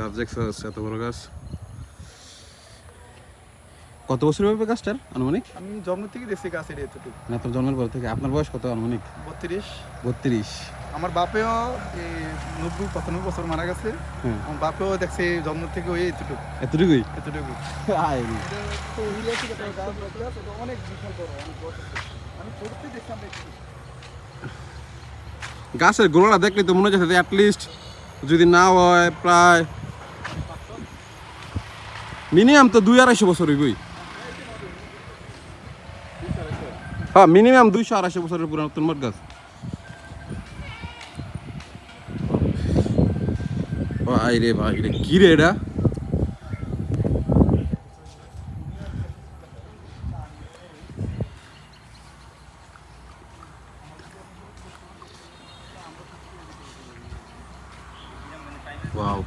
গাছ দেখছ এত বড় গাছ। কত বছর হবে গাছটার আনুমানিক? আমি জন্ম থেকে দেখছি গাছের এতটুকু। না তোর জন্মের পর থেকে। আপনার বয়স কত আনুমানিক? বত্রিশ। বত্রিশ। আমার বাপেও এই নব্বই পঁচানব্বই বছর মারা গেছে। হ্যাঁ। আমার বাপেও দেখছে জন্ম থেকে ওই এতটুকু। এতটুকুই? এতটুকু। অনেক আমি পড়তে গাছের গোড়াটা দেখলে তো মনে হচ্ছে অ্যাটলিস্ট যদি না হয় প্রায় মিনিমাম তো দুই আড়াইশো বছর হইবই। হ্যাঁ মিনিমাম দুইশো আড়াইশো বছরের পুরানো তোমার গাছ। ভাই রে ভাই রে কি রে এটা? ওয়াও